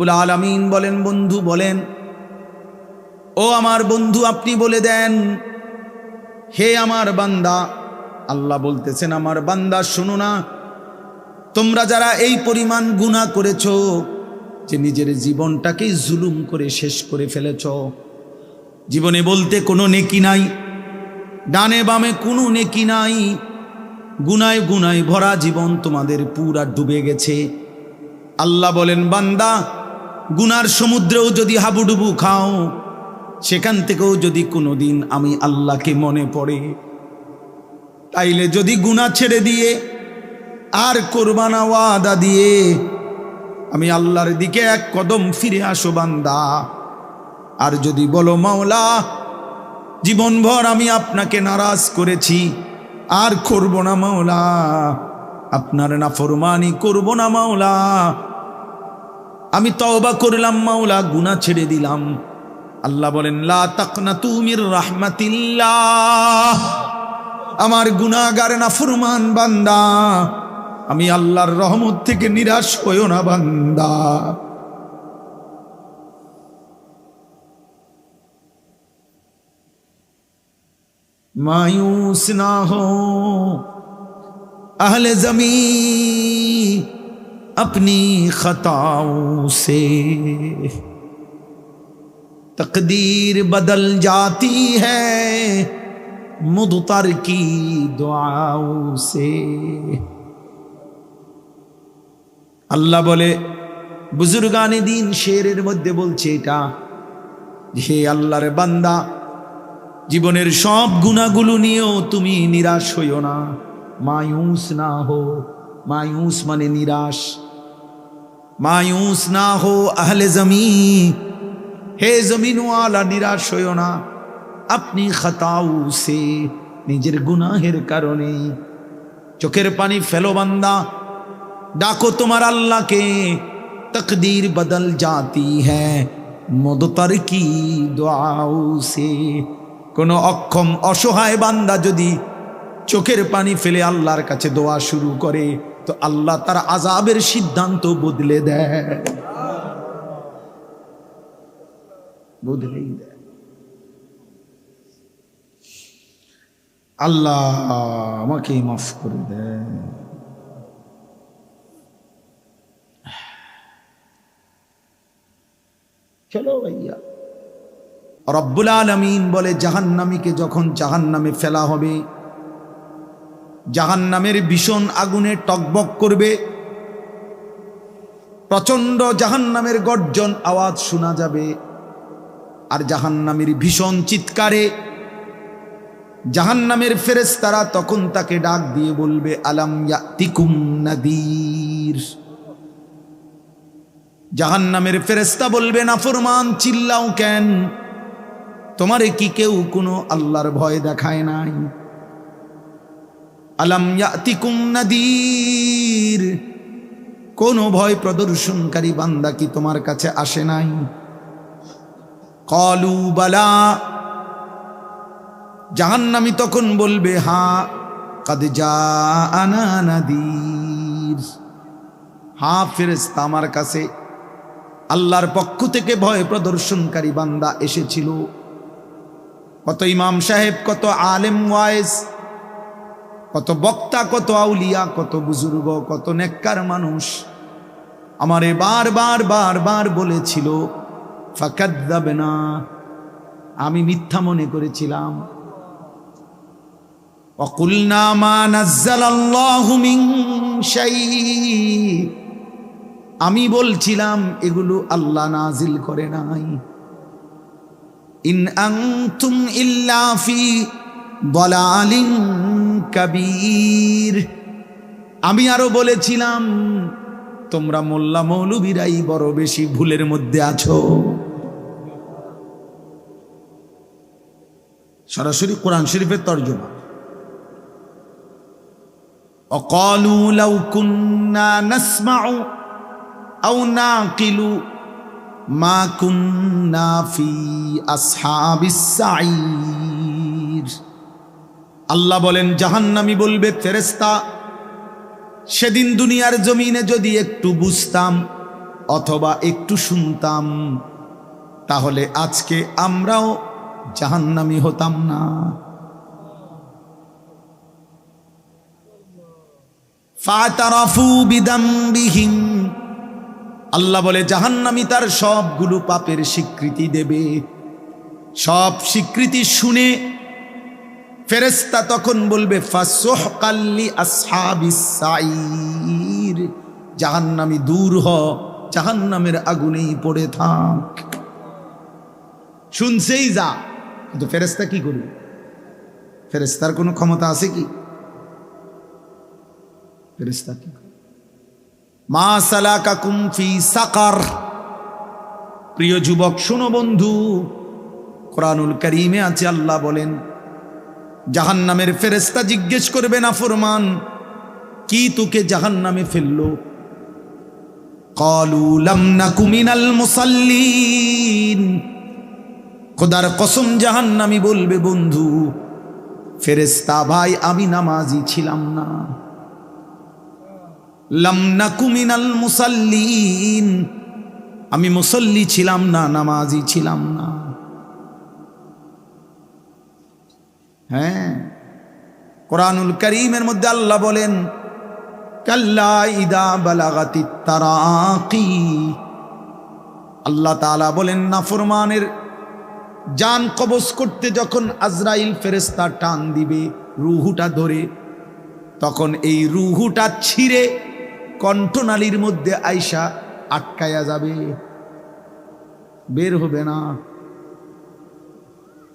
রব্বুল আলমিন বলেন, বন্ধু বলেন, ও আমার বন্ধু, আপনি বলে দেন, হে আমার বান্দা। আল্লাহ বলতেছেন, আমার বান্দা, শোনো না, তোমরা যারা এই পরিমাণ গুণা করেছ, যে নিজের জীবনটাকেই জুলুম করে শেষ করে ফেলেছ, জীবনে বলতে কোনো নেকি নাই, ডানে বামে কোনো নেকি নাই, গুনায় গুনায় ভরা জীবন তোমাদের পুরা ডুবে গেছে। আল্লাহ বলেন, বান্দা গুনার সমুদ্রেও যদি হাবুডুবু খাও, সেখান থেকেও যদি কোনো দিন আমি আল্লাহকে মনে পড়ে, তাইলে যদি গুণা ছেড়ে দিয়ে আর কোরবানা ওয়াদা দিয়ে আমি আল্লাহর দিকে এক কদম ফিরে আসো বান্দা। আর যদি বলো, মাওলা, জীবনভর আমি আপনাকে নারাজ করেছি, আর করব না মাওলা, আপনার না ফরমানি করব না মাওলা আমি তওবা করলাম মাওলা গুনাহ ছেড়ে দিলাম আল্লাহ বলেন লা তাকনা তুমির রাহমাতিল্লাহ আমার গুনাহগার না ফরমান বান্দা আমি আল্লাহর রহমত থেকে নিরাশ হইও না বান্দা मायूस ना हो अहल जमी अपनी खताओं से तकदीर बदल जाती है मुदतर की दुआओं से আল্লাহ বলে বুজুর্গানে দিন শেরের মধ্যে বলছে এটা হে আল্লাহর বান্দা জীবনের সব গুণাগুলো নিয়েও তুমি নিরাশ হইও না মায়ুস না হো মায়ুস মানে নিরাশ মায়ুস না হো আহলে জমিন। হে জমিনওয়ালা, নিরাশ হইও না। আপনি খাতাউ সে নিজের গুনাহের কারণে। চোখের পানি ফেলো বান্দা, ডাকো তোমার আল্লাহকে। তকদির বদল জাতি হ্যাঁ মদতার কি দোয়াও সে। কোনো অক্ষম অসহায় বান্দা যদি চোখের পানি ফেলে আল্লাহর কাছে দোয়া শুরু করে তো আল্লাহ তার আজাবের সিদ্ধান্ত বদলে দেয়। বদলেই দেয়। আল্লাহ আমাকে মাফ করে দেয়। চলো ভাইয়া। রব্বুল আলমিন বলে, জাহান্নামীকে যখন জাহান্নামে ফেলা হবে জাহান্নামের ভীষণ আগুনে টকবক করবে। প্রচণ্ড জাহান্নামের গর্জন আওয়াজ শোনা যাবে। আর জাহান্নামের ভীষণ চিৎকারে জাহান্নামের ফেরেস্তারা তখন তাকে ডাক দিয়ে বলবে, আলাম ইয়াতিকুম নাদির? জাহান্নামের ফেরেস্তা বলবে না ফরমান চিল্লাও কেন? তোমারে কি কেউ কোনো আল্লাহর ভয় দেখায় নাই? আলাম ইয়াতিকুম নাদির। কোন ভয় প্রদর্শনকারী বান্দা কি তোমার কাছে আসে নাই? কলু বালা। জাহান্নামি তখন বলবে, হা, কাদ আনা নাদির। হা ফেরেস্তা আমার কাছে আল্লাহর পক্ষ থেকে ভয় প্রদর্শনকারী বান্দা এসেছিল। কত ইমাম সাহেব, কত আলেম ওয়াইস কত বক্তা কত আউলিয়া কত বুজুর্গ কত নেককার মানুষ আমারে বারবার বারবার বলেছিল ফাকাদ যাবে না আমি মিথ্যা মনে করেছিলাম وقلنا ما نزل الله من شيء আমি বলছিলাম এগুলো আল্লাহ নাজিল করে নাই ইন আনতুম ইল্লা ফি দলালিন কাবীর আমি আরো বলেছিলাম তোমরা মোল্লা মৌলবীরাই বড় বেশি ভুলের মধ্যে আছো সরাসরি কোরআন শরীফের তর্জমা وقالوا لو كنا نسمع أو نعقل ما كنا في أصحاب السعير আল্লাহ বলেন, জাহান্নামি বলবে ফেরেস্তা সেদিন দুনিয়ার জমিনে যদি একটু বুঝতাম অথবা একটু শুনতাম, তাহলে আজকে আমরাও জাহান্নামি হতাম না। আল্লাহ বলে, জাহান্নামি তার সবগুলো পাপের স্বীকৃতি দেবে। সব স্বীকৃতি শুনে ফেরেস্তা তখন বলবে ফাসোহকাল্লি আসহাবিস সাইর জাহান্নামি দূর হ, জাহান্নামের আগুনেই পড়ে থাক। শুনছেই যা, কিন্তু ফেরেস্তা কি করবে? ফেরেস্তার কোনো ক্ষমতা আছে কি? ফেরেস্তা কি মা সালাকা কুমফি সাকার। প্রিয় যুবক, শোনো বন্ধু, কোরআনুল করিমে আছে আল্লাহ বলেন জাহান্নামের ফেরেস্তা জিজ্ঞেস করবে, না ফুরমান, কি তোকে জাহান্নামে ফেলল? কলু লাম নাকু মিনাল মুসাল্লিন। খোদার কসম জাহান্নামি বলবে, বন্ধু ফেরেস্তা ভাই, আমি নামাজি ছিলাম না। লাম নাকু মিনাল মুসাল্লিন। আমি মুসল্লি ছিলাম না, নামাজি ছিলাম না। হ্যাঁ। কোরআনুল করিমের মধ্যে আল্লাহ বলেন, কাল্লা আল্লাহ তাআলা বলেন নাফরমানের জান কবজ করতে যখন আজরাইল ফেরেস্তা টান দিবে রুহুটা ধরে, তখন এই রুহুটা ছিঁড়ে কণ্ঠনালীর মধ্যে আইসা আটকায়া যাবে। বের হবে না।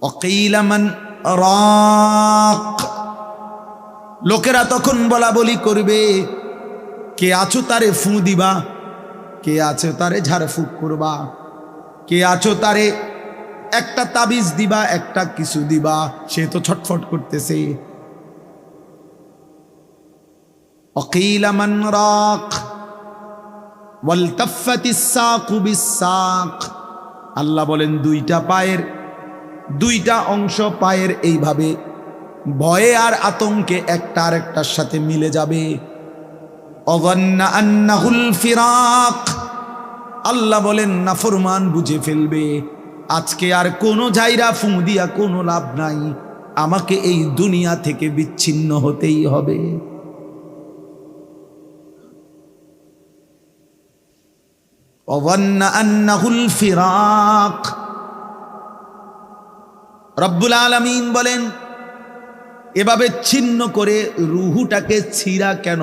অকেইলামান রাক। লোকেরা তখন বলা বলি করবে, কে আছো তারে ফু দিবা, কে আছো তারে ঝাড়ফুঁক করবা, কে আছো তারে একটা তাবিজ দিবা, একটা কিছু দিবা, সে তো ছটফট করতেছে। রাক ওয়ালতাফাতিস সাকু বিসাক আল্লাহ বলেন, দুইটা পায়ের দুইটা অংশ পায়ের এইভাবে, ভয়ে আর আতঙ্কে একটা আর একটার সাথে মিলে যাবে। আল্লাহ বলেন নাফরমান বুঝে ফেলবে। আজকে আর কোনো জায়রা ফুঁ দিয়া কোনো লাভ নাই। আমাকে এই দুনিয়া থেকে বিচ্ছিন্ন হতেই হবে। অগন্না আন্নাহুল ফিরাক। রব্বুল আলমিন বলেন, এভাবে ছিন্ন করে রুহুটাকে ছিঁড়া কেন?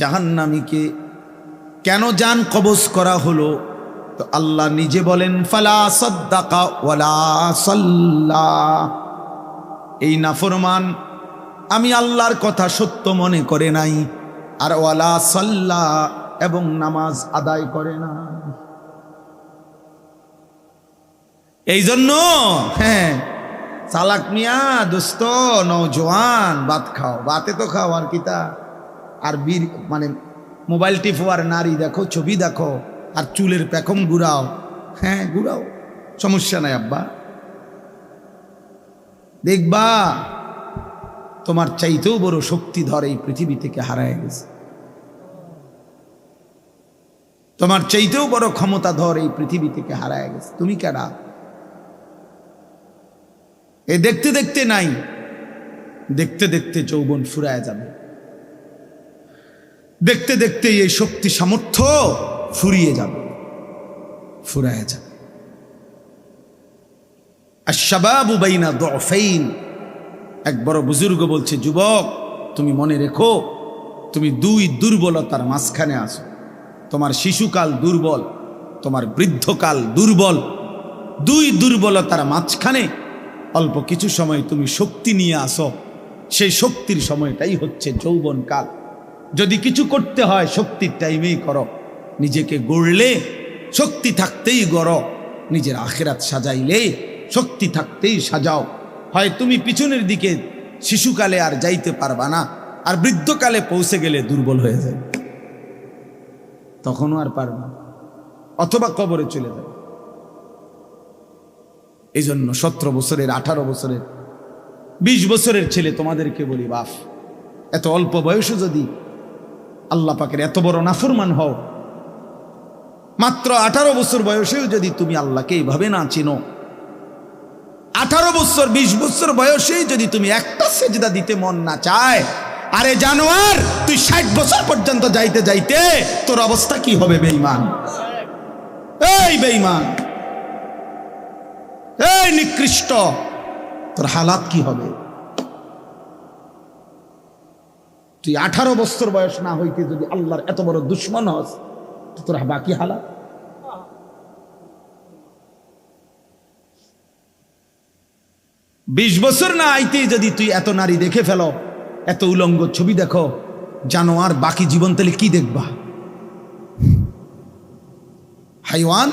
জাহান্নামীকে কেন যান কবজ করা হলো? তো আল্লাহ নিজে বলেন, ফালা সদ্দাকা ওয়ালা সাল্লা। এই নাফরমান আমি আল্লাহর কথা সত্য মনে করে নাই, আর ওয়ালা সাল্লা এবং নামাজ আদায় করে না এই জন্য হ্যাঁ। চালাক মিয়া, দোস্ত নৌজওয়ান ভাত খাও। ভাতে তো খাও, আর কিতা আর বীর মানে মোবাইল টিপো আর নারী দেখো, ছবি দেখো, আর চুলের পেখম ঘুরাও হ্যাঁ ঘুরাও সমস্যা নাই, আব্বা। দেখবা, তোমার চাইতেও বড় শক্তিধর এই পৃথিবী থেকে হারায় গেছে। তোমার চাইতেও বড় ক্ষমতা ধর এই পৃথিবী থেকে হারায় গেছে। তুমি কেডা এ দেখতে দেখতে নাই। দেখতে দেখতে যৌবন ফুরায় যাবে। দেখতে দেখতে এই শক্তি সামর্থ্য ফুরিয়ে যাবে। ফুরায় যাবে। আশাবাবু বাইনা দফাইন। এক বড় বুজুর্গ বলছে, যুবক, তুমি মনে রেখো, তুমি দুই দুর্বলতার মাঝখানে আসো তোমার শিশুকাল দুর্বল, তোমার বৃদ্ধকাল দুর্বল। দুই দুর্বলতার মাঝখানে অল্প কিছু সময় তুমি শক্তি নিয়ে আসো। সেই শক্তির সময়টাই হচ্ছে যৌবনকাল। যদি কিছু করতে হয়, শক্তির টাইমেই করো। নিজেকে গড়লে শক্তি থাকতেই গড়। নিজের আখেরাত সাজাইলে শক্তি থাকতেই সাজাও। হয় তুমি পিছনের দিকে শিশুকালে আর যাইতে পারবা না, আর বৃদ্ধকালে পৌঁছে গেলে দুর্বল হয়ে যাবে। তখনও আর পারবা অথবা কবরে চলে যাবে। এই জন্য সতেরো বছরের, আঠারো বছরের, বিশ বছরের ছেলে তোমাদেরকে বলি বাফ এত অল্প বয়সে যদি আল্লাহ পাকের এত বড় নাফরমান হও, মাত্র আঠারো বছর বয়সেও যদি তুমি আল্লাহকে এইভাবে না চিনো, আঠারো বছর, বিশ বছর বয়সেই যদি তুমি একটা সেজদা দিতে মন না চায়, আরে জানোয়ার, তুই ষাট বছর পর্যন্ত যাইতে যাইতে তোর অবস্থা কি হবে বেইমান এই বেইমান এই নিকৃষ্ট, তোর হালাত কি হবে? তুই আঠারো বছর বয়স না হইতে যদি আল্লাহর এত বড় দুশ্মন হস তোর বাকি হালাত? বিশ বছর না আইতেই যদি তুই এত নারী দেখে ফেলো, এত উলঙ্গ ছবি দেখো, জানো আর বাকি জীবন তাহলে কি দেখবা? হাইওয়ান?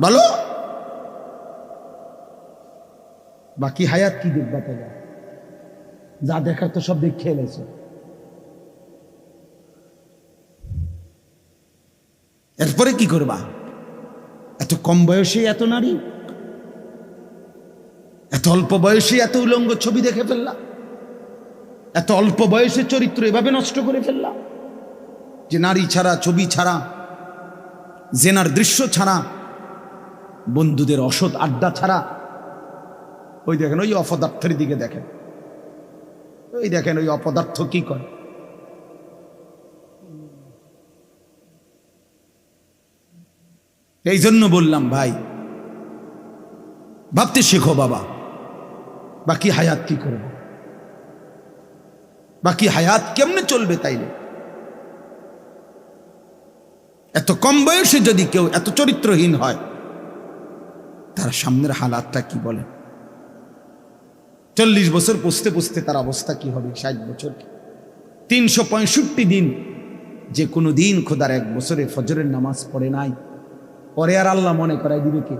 বলো। বাকি হায়াত কি দেখবা তাহলে যা দেখার তো সব দেখে এলেছে এরপরে কি করবা? এত কম বয়সে এত নারী? এত অল্প বয়সে এত উলঙ্গ ছবি দেখে ফেললা? এত অল্প বয়সে চরিত্র এভাবে নষ্ট করে ফেললা? যে নারী ছাড়া, ছবি ছাড়া, জেনার দৃশ্য ছাড়া, বন্ধুদের অসৎ আড্ডা ছাড়া ওই দেখেন, ওই অপদার্থের দিকে দেখেন। ওই দেখেন, ওই অপদার্থ কি করে? এই জন্য বললাম, ভাই, ভাবতে শেখো বাবা, বাকি হায়াত কি করবে? বাকি হায়াত কেমনে চলবে তাইলে? এত কম বয়সে যদি কেউ এত চরিত্রহীন হয়, তার সামনের হালাতটা কি বলে চল্লিশ বছর পুষতে পুষতে তার অবস্থা কি হবে? ষাট বছর তিনশো পঁয়ষট্টি দিন। যে কোনো দিন খোদার এক বছরে ফজরের নামাজ পড়ে নাই। পরে আর আল্লাহ মনে করাই দিবে কে?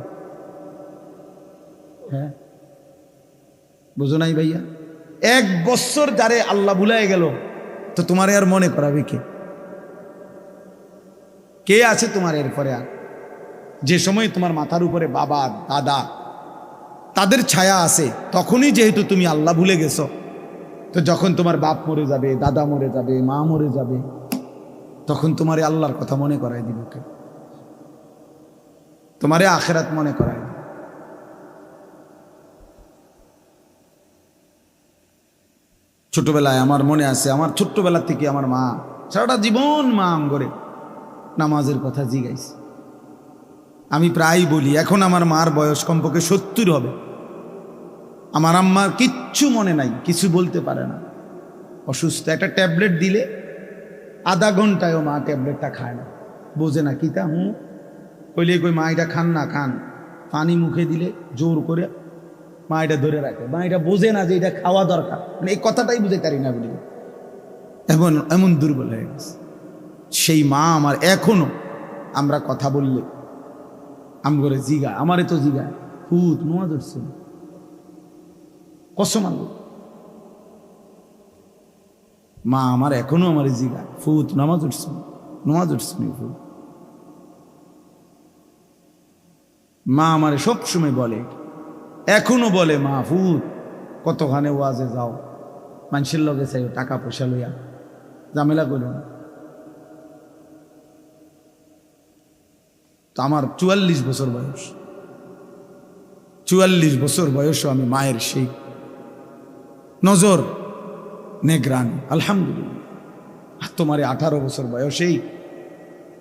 হ্যাঁ? বুঝো নাই ভাইয়া? এক বছর যারে আল্লাহ ভুলাই গেল, তো তোমারে আর মনে করাবে কে? কে আছে তোমার এরপরে আর? যে সময় তোমার মাথার উপরে বাবা, দাদা তাদের ছায়া আছে, তখনই যেহেতু তুমি আল্লাহ ভুলে গেছো। তো যখন তোমার বাপ মরে যাবে, দাদা মরে যাবে, মা মরে যাবে, তখন তোমারে আল্লাহর কথা মনে করাই দিব কে তোমারে আখেরাত মনে করাই। ছোটবেলায় আমার মনে আছে, আমার ছোট্টবেলা থেকে আমার মা সারাটা জীবন মা আঙ্গরে নামাজের কথা জিগাইছে। আমি প্রায় বলি, এখন আমার মার বয়স কমপক্ষে সত্তর হবে। আমার আম্মার কিচ্ছু মনে নাই, কিছু বলতে পারে না। অসুস্থ, একটা ট্যাবলেট দিলে আধা ঘন্টায়ও মা ট্যাবলেটটা খায় না। বোঝে না, কিতা হুঁ? কইলে কই, মা, এটা খান না, খান। পানি মুখে দিলে জোর করে মা এটা ধরে রাখে। মা এটা বোঝে না যে এটা খাওয়া দরকার। মানে এই কথাটাই বুঝে পারি না বলি এমন এমন দুর্বল হয়ে গেছে। সেই মা আমার এখনও আমরা কথা বললে আম করে জিগা আমারে তো জিগা হুত নোয়া ধরছে। কসম আল্লাহ মা আমার এখনও আমার জিগা ফুত, নামাজ উঠছে। নামাজ উঠছে ফুত। মা আমার সব সময় বলে, এখনও বলে মা, ফুত, কতখানে ওয়াজে যাও। মানুষের লগে চাই টাকা পয়সা লইয়া। ঝামেলা করো না। তো আমার চুয়াল্লিশ বছর বয়স। চুয়াল্লিশ বছর বয়সও আমি মায়ের সেই নজর, নেগ্রান, আলহামদুলিল্লাহ। আর তোমার আঠারো বছর বয়সেই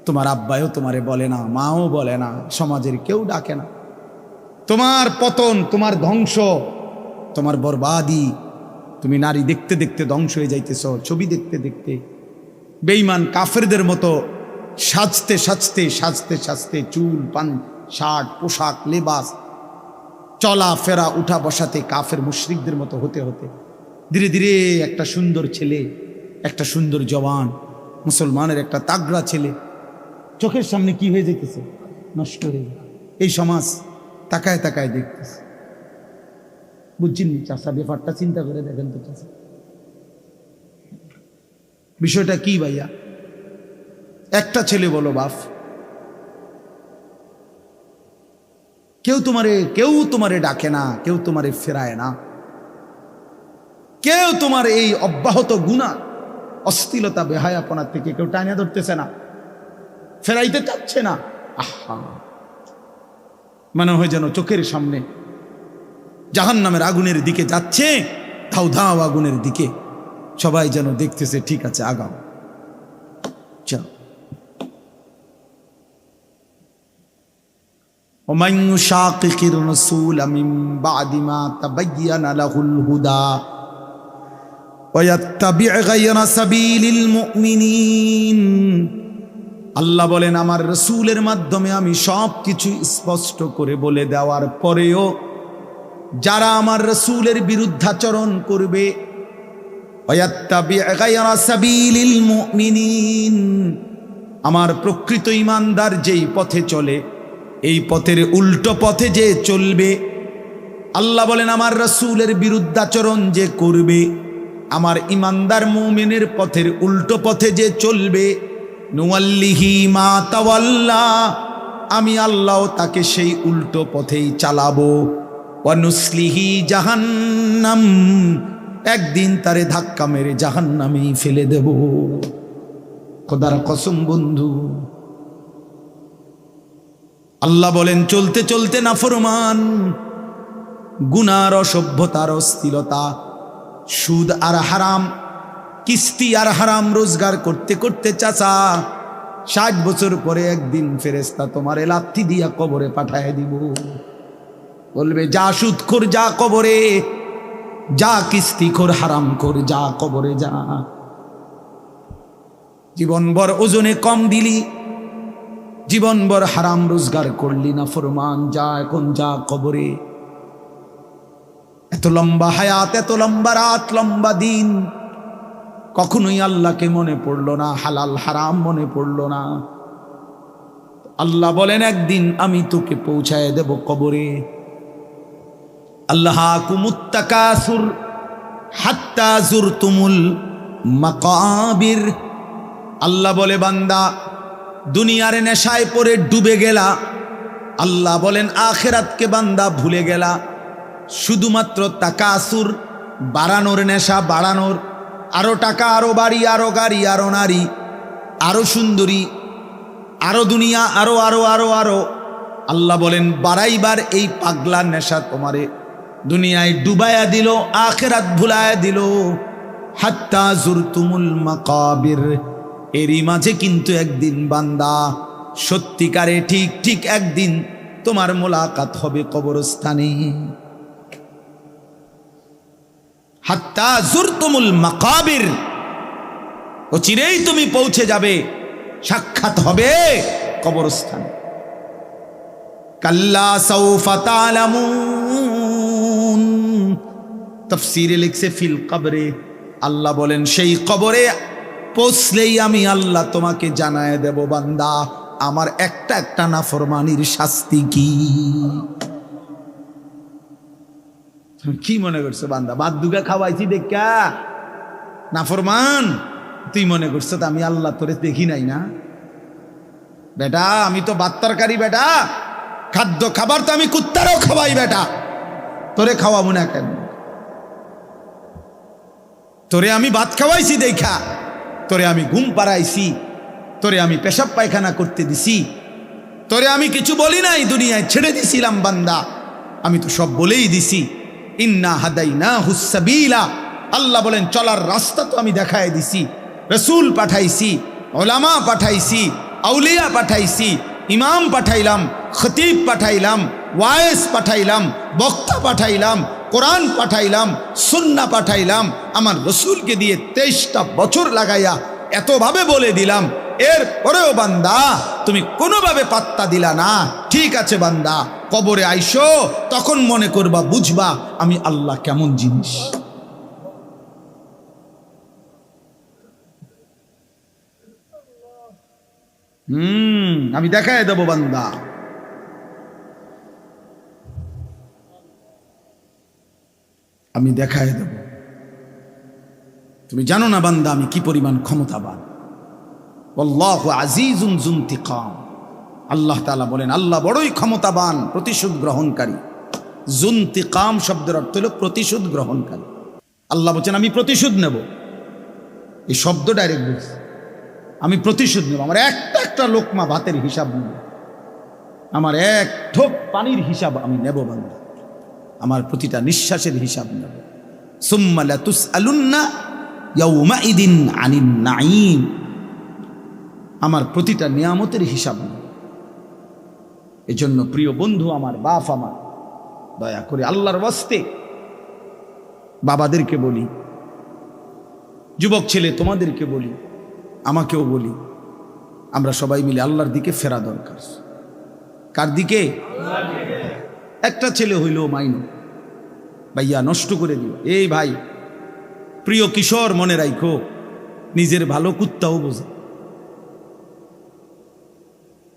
তোমার আব্বায়ও তোমারে বলে না, মাও বলে না, সমাজের কেউ ডাকে না। তোমার পতন, তোমার ধ্বংস, তোমার বরবাদি, তুমি নারী দেখতে দেখতে ধ্বংস হয়ে যাইতেছ, ছবি দেখতে দেখতে বেইমান কাফেরদের মতো সাজতে সাজতে সাজতে সাজতে চুল, পান, শার্ট, পোশাক, লেবাস চলা ফেরা উঠা বসাতে কাফের মুশরিকদের মতো হতে হতে ধীরে ধীরে একটা সুন্দর ছেলে, একটা সুন্দর জওয়ান, মুসলমানের একটা তাগড়া ছেলে। চোখের সামনে কি হয়ে যেতেছে? নষ্ট হয়ে। এই সমাজ তাকায় তাকায় দেখতেছে। বুঝছেন চাষা ব্যাপারটা চিন্তা করে দেখেন তো চাষা বিষয়টা কি ভাইয়া? একটা ছেলে বলো বাপ। কেউ তোমারে কেউ তোমারে ডাকে না, কেউ তোমারে ফেরায় না। কেউ তোমার এই অব্যাহত গুণা অস্থিলতা বেহায়াপনা থেকে কেউ টানিয়া ধরতেছে না ফেরাইতে চাচ্ছে না আহা মনে হয় যেন চোখের সামনে জাহান নামের আগুনের দিকে যাচ্ছে ধাও ধাও আগুনের দিকে সবাই যেন দেখতেছে ঠিক আছে আগাও যাও ومن يشاقق الرسول من بعد ما تبين له الهدى ويتبع غير سبيل المؤمنين আল্লাহ বলেন আমার রসুলের মাধ্যমে আমি সব কিছু স্পষ্ট করে বলে দেওয়ার পরেও যারা আমার রসুলের বিরুদ্ধাচরণ করবে ويتبع غير سبيل المؤمنين আমার প্রকৃত ইমানদার যেই পথে চলে এই পথের উল্টো পথে যে চলবে আল্লাহ বলেন আমার রসুলের বিরুদ্ধাচরণ যে করবে আমার ইমানদার মৌমেনের পথের উল্টো পথে যে চলবে, নুয়াল্লিহি মা তাওয়াল্লা, আমি আল্লাহ তাকে সেই উল্টো পথেই চালাবো। অনুসলিহি জাহান্নাম, একদিন তারে ধাক্কা মেরে জাহান্নামেই ফেলে দেব। খোদার কসম বন্ধু, আল্লাহ বলেন, চলতে চলতে না ফরমান গুনার অসভ্যতার অস্থিরতা সুদ আর হারাম, কিস্তি আর হারাম রোজগার করতে করতে চাচা, ষাট বছর পরে একদিন ফেরেস্তা তোমার লাথি দিয়া কবরে পাঠায় দিব। বলবে, যা সুদ খোর, যা কবরে, যা কিস্তি খোর, হারাম খোর, যা কবরে যা। জীবনভর ওজনে কম দিলি, জীবনভর হারাম রোজগার করলি না, ফরমান যা এখন যা কবরে। এত লম্বা হায়াত, এত লম্বা রাত, লম্বা দিন। কখনোই আল্লাহকে মনে পড়ল না, হালাল, হারাম মনে পড়ল না। আল্লাহ বলেন, একদিন আমি তোকে পৌঁছায় দেব কবরে। আল্লাহ কুমুত্তাকাসুর হাত্তা জুরতুমুল মাকাবির। আল্লাহ বলে, বান্দা, দুনিয়ার নেশায় পরে ডুবে গেলা। আল্লাহ বলেন, আখেরাতকে বান্দা ভুলে গেলা। শুধুমাত্র তাকাসুর বাড়ানোর নেশা বাড়ানোর, আরও টাকা, আরও বাড়ি, আরও গাড়ি, আরও নারী, আরও সুন্দরী, আরও দুনিয়া, আরও আরও আরও আরও। আল্লাহ বলেন, বাড়াইবার এই পাগলা নেশা তোমারে দুনিয়ায় ডুবায়া দিল, আখেরাত ভুলায়া দিল। হাত্তা জুরতুমুল মাকাবির। এরই মাঝে কিন্তু একদিন বান্দা, সত্যিকারে ঠিক ঠিক একদিন তোমার মোলাকাত হবে কবরস্থানে। হাত্তা জুরতুমুল মাকাবির। ও চিরেই তুমি পৌঁছে যাবে। সাক্ষাৎ হবে কবরস্থান। কাল্লা সৌফা তালামুন। তফসিরে লিখছে, ফিল কবরে। আল্লাহ বলেন, সেই কবরে পৌঁছলেই আমি আল্লাহ তোমাকে জানায় দেব, বান্দা। আমার একটা একটা নাফরমানির শাস্তি কি? কি মনে করছ বান্দা? বাদ দুগা খাওয়াইছি দেখা। নাফরমান তুই মনে করছ আমি আল্লাহ তোরে দেখি নাই না? বেটা, আমি তো বাদ তরকারি, বেটা। খাদ্য খাবার তো আমি কুত্তারও খাওয়াই, বেটা। তোরে খাওয়াবো না কেন? তোরে আমি ভাত খাওয়াইছি দেখা। তোরে আমি ঘুম পাড়াইছি। তোরে আমি পেশাব পায়খানা করতে দিছি। তোরে আমি কিছু বলি নাই দুনিয়ায়, ছেড়ে দিছিলাম বান্দা। আমি তো সব বলেই দিছি। ইন্না হাদাই না আল্লাহ বলেন, চলার রাস্তা তো আমি দেখায় দিছি, রসুল পাঠাইছি ওলামা পাঠাইছি, আউলিয়া পাঠাইছি, ইমাম পাঠাইলাম, খতিব পাঠাইলাম, ওয়ায়েস পাঠাইলাম, বক্তা পাঠাইলাম, কোরআন পাঠাইলাম, সুন্না পাঠাইলাম, আমার রসুলকে দিয়ে তেইশটা বছর লাগাইয়া এতভাবে বলে দিলাম এর পরেও বান্দা, তুমি কোনোভাবে পাত্তা দিলা না। ঠিক আছে বান্দা, কবরে আইসো, তখন মনে করবা, বুঝবা আমি আল্লাহ কেমন জিনিস। হুম, আমি দেখাই দেবো বান্দা। আমি দেখায় দেব। তুমি জানো না বান্দা আমি কি পরিমাণ ক্ষমতাবান। আল্লাহ আজিজুন আল্লাহ তালা বলেন, আল্লাহ বড়ই ক্ষমতাবান, প্রতিশোধ গ্রহণকারী। জুন্তিকাম শব্দের অর্থ হল প্রতিশোধ গ্রহণকারী। আল্লাহ বলছেন, আমি প্রতিশোধ নেব। এই শব্দ ডাইরেক্ট বলছি। আমি প্রতিশোধ নেব। আমার একটা একটা লোকমা ভাতের হিসাব নেব। আমার এক ঠোক পানির হিসাব আমি নেব বান্দা। আমার প্রতিটা নিঃশ্বাসের হিসাব নেব। সুম্মালা তুস আলুন্না ইয়াউমাইদিন আনিন নাঈম। আমার প্রতিটা নিয়ামতের হিসাব নেই। এজন্য প্রিয় বন্ধু, আমার বাপ আমার, দয়া করে আল্লাহর বস্তে বাবাদেরকে বলি, যুবক ছেলে তোমাদেরকে বলি, আমাকেও বলি, আমরা সবাই মিলে আল্লাহর দিকে ফেরা দরকার। কার দিকে? একটা ছেলে হইল মাইনো। ভাইয়া, নষ্ট করে দিও এই ভাই, প্রিয় কিশোর মনে রাখো নিজের ভালো কুত্তাও বোঝে।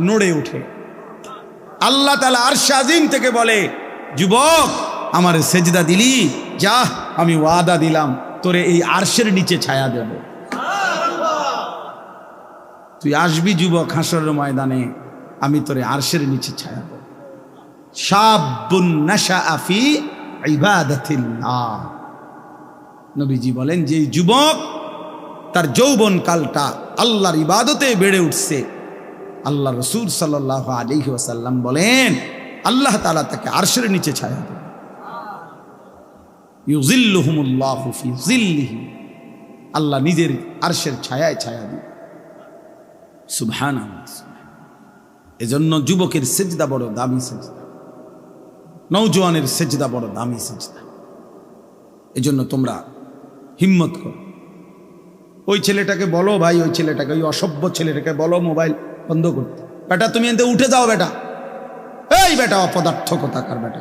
নড়ে ওঠে। আল্লাহ তালা আরশ আজিম থেকে বলে, যুবক, আমার সেজদা দিলি? যা, আমি ওয়াদা দিলাম, তোরে এই আরশের নিচে ছায়া দেব। তুই আসবি যুবক হাসরের ময়দানে, আমি তোরে আরশের নিচে ছায়া দেব। নবীজি বলেন যে যুবক, তার যৌবন কালটা আল্লাহর ইবাদতে বেড়ে উঠছে আল্লাহ রসুল সাল্লাহ আলিহি ওয়াসাল্লাম বলেন, আল্লাহ তালা তাকে আরশের নিচে ছায়া দেন। আল্লাহ নিজের আরশের ছায়ায় ছায়া দিন। সুবহান এজন্য যুবকের সেজদা বড় দামি সেজদা। নৌজওয়ানের সেজদা বড় দামি সেজদা। এজন্য তোমরা হিম্মত করো। ওই ছেলেটাকে বলো ভাই, ওই ছেলেটাকে, ওই অসভ্য ছেলেটাকে বলো মোবাইল। বন্ধ করতে। বেটা, তুমি এতে উঠে যাও বেটা। এই বেটা অপদার্থ কথাকার বেটা।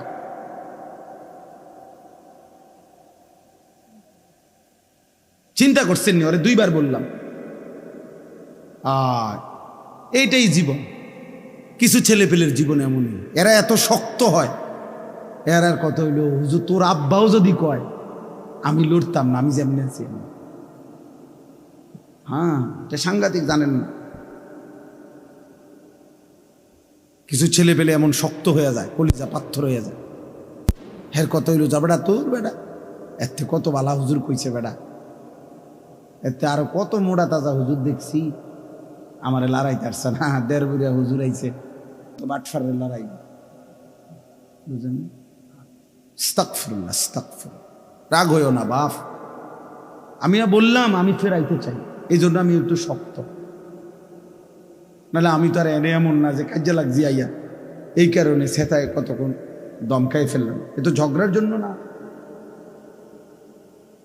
চিন্তা করছেন ওরে দুইবার বললাম। আর এইটাই জীবন। কিছু ছেলে পেলের জীবন এমনই। এরা এত শক্ত হয়। এর আর কত হইল, হুজুর, তোর আব্বাও যদি কয়, আমি লড়তাম না, আমি যেমনি আছি হ্যাঁ এটা সাংঘাতিক জানেন না। কিছু ছেলে পেলে এমন শক্ত হয়ে যায়, কলিজা পাথর হয়ে যায়। হের কত হইল, যা বেটা, তোর এর থেকে কত বালা হুজুর কইছে বেটা। এতে আরও কত মোড়া তাজা হুজুর দেখছি। আমার লড়াই তারছে না, দেড় বুড়িয়া হুজুর আইছে। তো বাটফারের লড়াই। স্তাকফির রাগ হইও না, বাপ। আমি বললাম, আমি ফেরাইতে চাই। এই জন্য আমি একটু শক্ত। নাহলে আমি তো আর এনে এমন না যে কাজে লাগছি আইয়া। এই কারণে সেতায় কতক্ষণ দমকাই ফেললাম। এ তো ঝগড়ার জন্য না।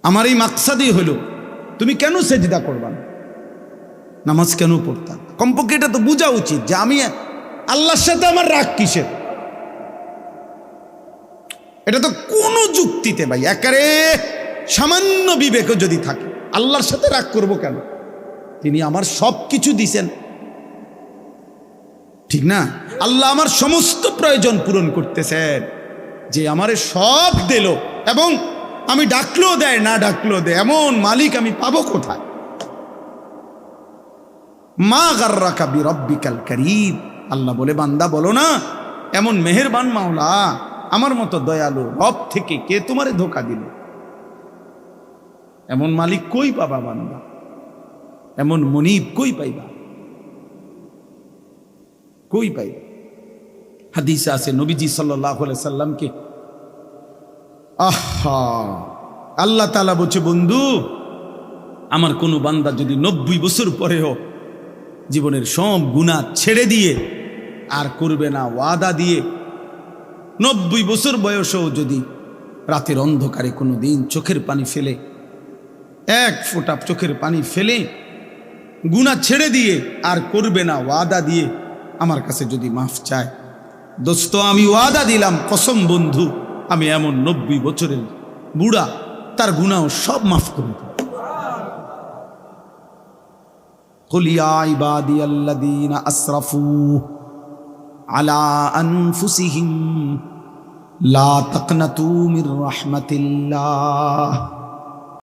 আমার এই মাকসাদই হলো তুমি কেন সেজদা করবা না? নামাজ কেন পড়তাম কমপক্ষে এটা তো বোঝা উচিত যে আমি আল্লাহর সাথে আমার রাগ কিসের? এটা তো কোনো যুক্তিতে ভাই একারে সামান্য বিবেকও যদি থাকে, আল্লাহর সাথে রাগ করব কেন? তিনি আমার সব কিছু দিছেন ঠিক না? আল্লাহ আমার সমস্ত প্রয়োজন পূরণ করতেছেন। যে আমারে সব দিল এবং আমি ডাকলেও দেয়, না ডাকলেও দেয়, এমন মালিক আমি পাবো কোথায়? মা গার্রা কাবি রব্বিকাল করিম। আল্লাহ বলে, বান্দা বলো না, এমন মেহেরবান মাওলা, আমার মতো দয়ালু রব থেকে কে তোমারে ধোকা দিল? এমন মালিক কই পাবা বান্দা? এমন মনিব কই পাইবা? কই পাইবা হাদিসে আছে, নবীজি সাল্লাহ সাল্লামকে, আহা, আল্লাহ তালা বলছে, বন্ধু, আমার কোনো বান্দা যদি নব্বই বছর পরেও জীবনের সব গুণা ছেড়ে দিয়ে আর করবে না, ওয়াদা দিয়ে নব্বই বছর বয়সেও যদি রাতের অন্ধকারে কোনো দিন চোখের পানি ফেলে, এক ফোঁটা চোখের পানি ফেলে গুণা ছেড়ে দিয়ে আর করবে না, ওয়াদা দিয়ে আমার কাছে যদি মাফ চায়। দোস্ত, আমি ওয়াদা দিলাম, কসম বন্ধু, আমি এমন নব্বই বছরের বুড়া, তার গুণাও সব মাফ করে দেব। ইবাদি আসরাফু আলা